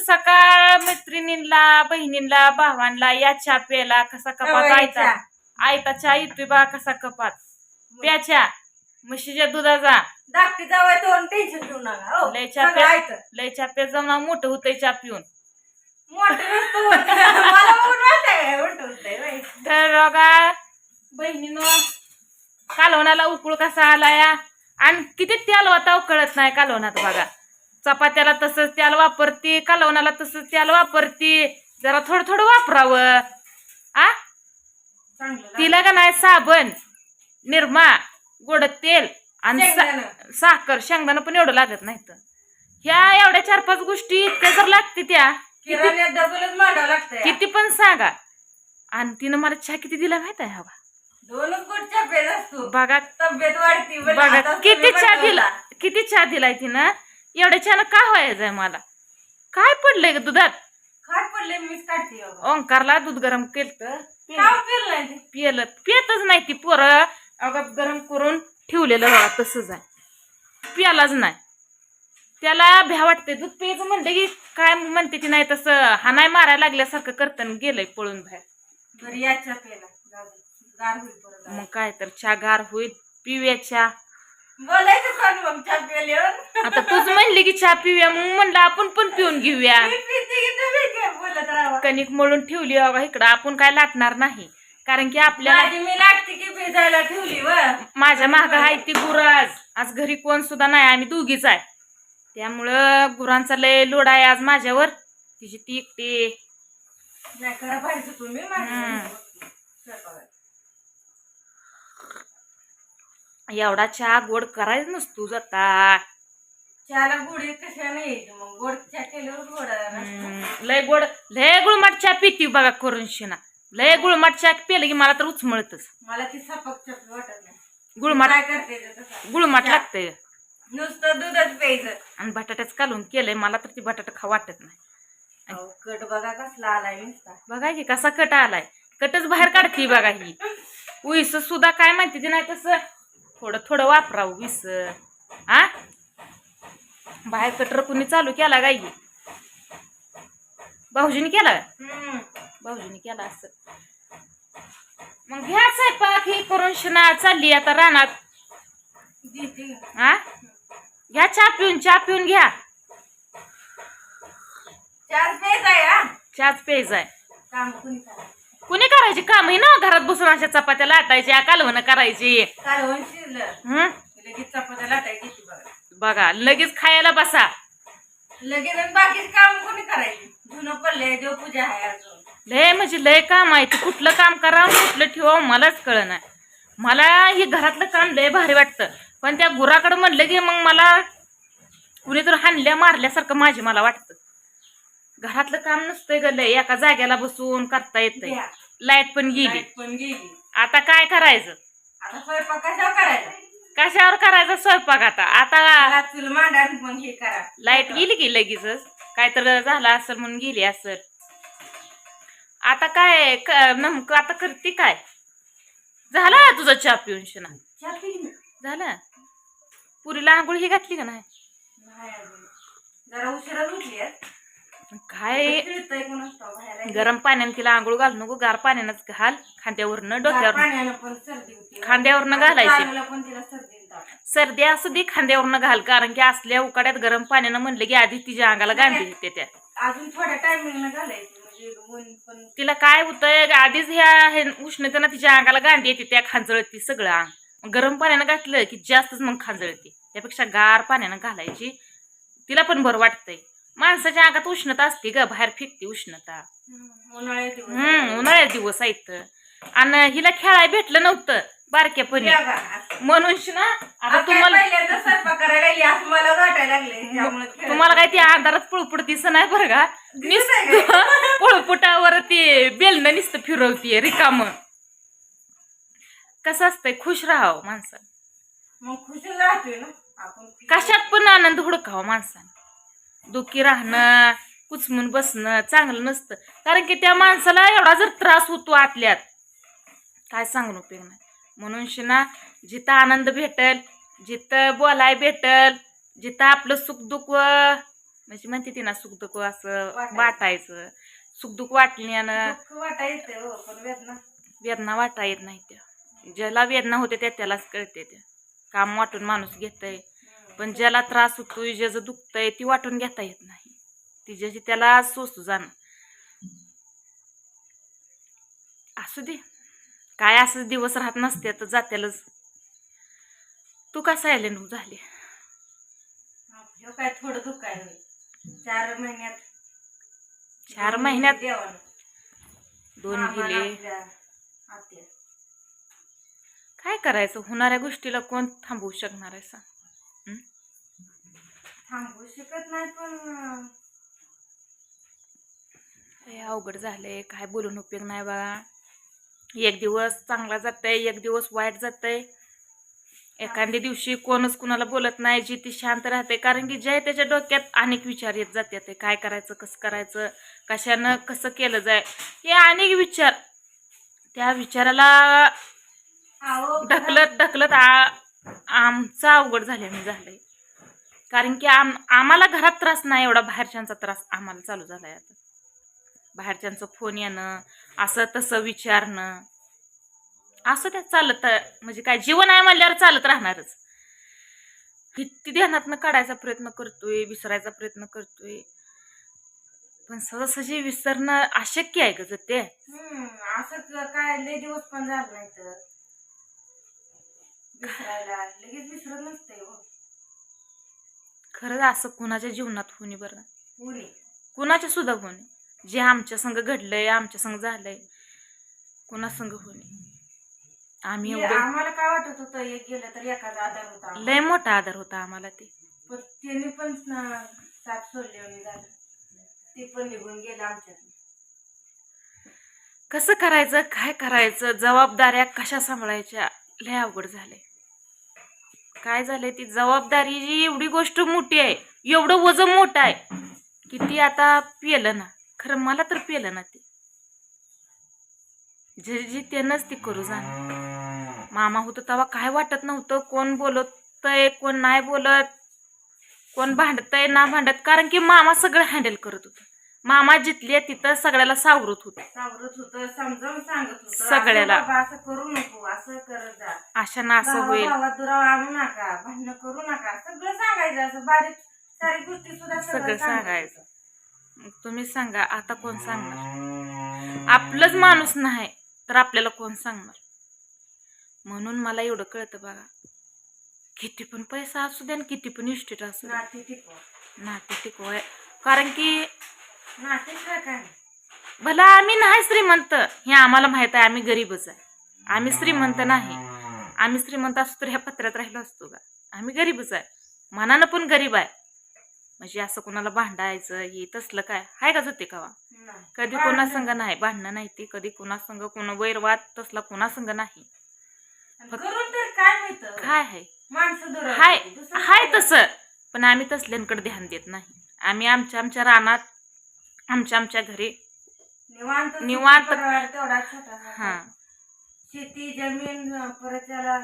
सकाळ मैत्रिणींना बहिणींना भावांना या चहा प्यायला कसा कपात? आयता. आयता चहा. येतोय बा कसा कपात? प्याच्या म्हशीच्या दुधाचा. धाकटी जावं तो टेन्शन घेऊ नका हो. लय चहा सगळं प्या. ऐकतं. लय चहा जाऊन मोठं होतंय चहा पिऊन. मोठं नसतं होत. मला बघून माहिती आहे, मोठं होतंय बाई. तर बघा बहिणीनं कालवणाला उकळ कसा आला या आणि किती तेल होता कळत नाही कालवणात बघा. चपात्याला तसंच तेल वापरते कालवणाला तसंच तेल वापरते. जरा थोडं थोडं वापरावं. आ. तिला का नाही? साबण निरमा गोड तेल आणि. साखर. शेंगदाणं पण एवढं लागत नाही तर ह्या एवढ्या चार पाच गोष्टी इतक्या जर लागते त्या किती पण सांगा. आणि तिनं मला चहा किती दिला माहीत आहे हवा? बघा. तब्येत वाढती बरं, बघा. किती चहा. दिला? किती चहा दिलाय तिनं? एवढ्या चहानं काय व्हायचंय मला? काय पडलंय ग दुधात? काय पडले मीच काढते. ओंकारला दूध गरम केलं का पिलं नाही ते? पियलं पियतच नाही ती पोरं. अगं गरम करून ठेवलेलं बघा तसंच आहे. पियालाच नाही. त्याला भ्या वाटते दूध प्यायचं म्हणलं की काय म्हणते ती नाही तसं. हा नाही मारायला लागल्यासारखं करताना गेलंय पळून बाहेर. बरं या चहा प्यायला. जाऊ दे. गार होईल परत. मग काय तर चहा गार होईल. पिव्याच्या बोलायचं मग चहा आता तूच म्हणली की चहा पिऊया मग म्हणलं आपण पण पिऊन घेऊया. मी पिते की तुम्ही काय बोलत राहा? कणिक मळून ठेवली बघा इकडं आपण काय लाटणार नाही. कारण की आपल्याला माझी मी लागते की भिजायला ठेवली व. माझ्या माग आहे ती गुराज. आज घरी कोण सुद्धा नाही आम्ही दोघीच आहे. त्यामुळं गुरांचा लय लोड आहे आज माझ्यावर. तिची ती एकटी नाही पाहिजे तुम्ही हम्म. एवढा चहा गोड करायचं नसतो जाता चहाला कशा नाही मग? गोड चहा केल्यावर गोड लय गोड लय गुळमाट चहा पिती बघा करून शिना लय गुळमाट चहा पिलं की मला तर उचमळतच. मला ती सपक चपी वाटत नाही. गुळमाट काय करते? गुळमाट चहा. लागतंय. नुसतं दूधच प्यायचं. आणि बटाट्याच कालून केलंय मला तर ती बटाटा खा वाटत नाही. कट बघा कसला आलाय नुसता. बघा की कसा कट आलाय. कटच बाहेर काढते बघा ही. उईस सुद्धा काय माहिती ते नाही तसं थोडं थोडं वापरावं विस आ? बाहेर कटर कुणी चालू केला गाई भाऊजीने केला. भाऊजीने केला असं. मग घ्या स्वयंपाक ही करून शिना चालली आता रानात. हा घ्या. चहा पिऊन चहा पिऊन घ्या. चार पेज आहे चहाच प्यायचा आहे. काम कुणी करा कुणी करायची काम? ही ना घरात बसून अशा चपात्या लाटायच्या कालवणं करायची. कालवण शिरलं. हम्म लगेच चपात्या लाटायची ती बघा बघा लगेच खायला बसा. लगेच आणि बाकीचे काम कोणी करायचे? जुनं पडले देवपूजा आहे अजून. लय म्हणजे लय काम आहे. ते कुठलं काम करा कुठलं ठेवा मलाच कळ नाही मला हे घरातलं काम लय भारी वाटतं. पण त्या गुराकडं म्हणलं की मग मला कुणी तर हाणल्या मारल्यासारखं माझे मला वाटतं. घरातलं काम नसतंय ग लय. एका जाग्याला बसून करता येतंय. लाइट पण गेली. लाइट पण गेली. आता काय करायचं? आता स्वयंपाक कशावर करायचा? कशावर करायचा? स्वयंपाक आता. आता मला चूल मांडा आणि मग हे करा. लाइट गेली की लगेचच? काय तर झालं असेल म्हणून गेली असेल. आता काय क- नेमकं आता करते काय? झाला तुझा चहा पिऊन शिना? चहा पिली मी. झालं? पुरीला आंघोळ ही घातली का नाही? नाही अजून. जरा उशिरा उठली. काय. गरम पाण्यानं तिला आंघोळ घाल नको गार पाण्यानंच घाल. खांद्यावरनं डोक्यावर खांद्यावरनं घालायची. सर्दी असू दे खांद्यावरनं घाल. कारण की असल्या उकाड्यात गरम पाण्यानं म्हणलं की आधी तिच्या अंगाला गांधी येते त्या. अजून थोड्या घालायची. म्हणजे तिला काय होतंय? आधीच ह्या उष्णतेनं तिच्या अंगाला गांधी येते त्या खांजळती सगळं गरम पाण्यानं घातलं की जास्तच मग खांजळते. त्यापेक्षा गार पाण्यानं घालायची. तिला पण बरं वाटतंय. माणसाच्या अंगात उष्णता असते ग बाहेर फिरते उष्णता. हम्म, उन्हाळ्यात दिवस हम्म उन्हाळ्यात दिवस आहेत. आणि हिला खेळायला भेटलं नव्हतं बारक्यापणी या बा, असं. म्हणून ना आता तुम्हाला तुम्हाला काय ते अंधारात पळपुट दिसत नाही बरं का? नुसतं. पळपुटावर ते बेलनं नुसतं फिरवतीये रिकाम. कसं असतंय? खुश राहावं माणसानं. मग खुशी राहतोय ना? आपण कशात पण आनंद हुडकावा माणसानं. दुःखी राहणं कुचमून बसणं चांगलं नसतं. कारण की त्या माणसाला एवढा जर त्रास होतो आतल्यात काय सांगून उपयोग नाही. म्हणून शिना जिथं आनंद भेटल जिथं बोलाय भेटल जिथं आपलं सुख दुःख म्हणजे म्हणते ती ना सुखदुःख असं वाटायचं. सुखदुःख वाटण्यानं दुःख वाटा येते हो वेदना. वेदना वाटा येत नाही त्या. ज्याला वेदना होते त्या त्यालाच कळते त्या. काम वाटून माणूस घेतय. पण ज्याला त्रास होतोय ज्याचं दुखतंय ती वाटून घेता येत नाही. ती ज्याची त्याला सोसू जाणं. असू दे. काय असं दिवस राहत नसते तर जात्यालाच. तू का सायलेंट झाली काय थोडं दुःख आहे होय. चार महिन्यात. चार महिन्यात? देवानं. दोन गेले. काय करायचं? होणाऱ्या गोष्टीला कोण थांबवू शकणार आहे सांग. हं? थांबवू शकत नाही पण अवघड झालंय. काय बोलून उपयोग नाही बघा एक दिवस चांगला जातंय एक दिवस वाईट जातंय. एखाद्या दिवशी कोणच कुणाला बोलत नाही जी ती शांत राहते. कारण की जे त्याच्या डोक्यात अनेक विचार येत जातात. ते काय करायचं कसं करायचं कशानं कसं केलं जाय हे अनेक विचार. त्या विचाराला ढकलत ढकलत आ- आमचं अवघड झाल्याने झालंय. कारण की आम आम्हाला घरात त्रास नाही एवढा बाहेरच्यांचा त्रास आम्हाला चालू झालाय आता. बाहेरच्यांचं फोन येणं असं तसं विचारणं असं त्यात चालत म्हणजे काय जीवन आहे म्हणल्यावर चालत राहणारच. किती ध्यानातनं काढायचा प्रयत्न करतोय विसरायचा प्रयत्न करतोय. पण सहजसहजी विसरणं अशक्य आहे ग ते हम्म, असं काय लय दिवस पण झालं नाही तर. विसरायला लगेच विसरत नसते हो. खरंच असं कुणाच्या जीवनात होणे बरं? कुणाच्या सुद्धा होणे जे आमच्या संग घडलंय आमच्या संग झालंय कुणा संग होणे आम्ही एवढं आम्हाला काय वाटत होतं? एक गेलं तर एखादा आधार होता आम्हाला. लय मोठा आधार होता आम्हाला ते. पण त्यांनी पण न- साथ सोडली आणि झालं. ते पण निघून गेलं कसं करायचं? काय करायचं? जबाबदाऱ्या कशा सांभाळायच्या? लय अवघड झालंय. काय झालंय? ती जबाबदारी जी एवढी गोष्ट मोठी आहे एवढं वजन मोठं आहे की ती आता पिलं ना. खरं मला तर पिलं ना ते. जे जे त्यानंच ती करू जाणं मामा होतं तेव्हा काय वाटत नव्हतं कोण बोलतय कोण नाही बोलत कोण भांडतय ना भांडत. कारण की मामा सगळं हँडल करत होतं. मामा जिथले तिथं सगळ्याला सावरत होतं. सावरत होतं समजावून सांगत होतं. सगळ्याला. असं करू नको असं करत जा. अशा ना असं होईल. भावात दुरावा आणू नका भांडणं करू नका सगळं सांगायचं असं बारीक सारी गोष्टी सुद्धा सगळं सांगायचं. मग तुम्ही सांगा आता कोण सांगणार? आपलंच माणूस नाही तर आपल्याला कोण सांगणार? म्हणून मला एवढं कळतं बघा. किती पण पैसा असू द्या आणि किती पण इस्टेट असू द्या नाते टिकवा. नाते टिकवाय. कारण की नाते काय काय? भला आम्ही नाही श्रीमंत हे आम्हाला माहीत आहे आम्ही गरीबच आहे. आम्ही श्रीमंत नाही. आम्ही श्रीमंत असतो तर ह्या पत्र्यात राहिलो असतो का? आम्ही गरीबच आहे. मनानं पण गरीब आहे. म्हणजे असं कोणाला भांडायचं हे तसलं काय? हाय का जाते कावा. कधी कोणा संग नाही भांडणं नाही ती. कधी कोणा संग कोण वैरवाद तसला कोणा संग नाही. काय आहे? हाय हाय? तसं. पण आम्ही तसल्यांकडे ध्यान देत नाही. आम्ही आमच्या आमच्या रानात आमच्या आमच्या घरी निवांत निवांत. हा. शेती जमीन परत त्याला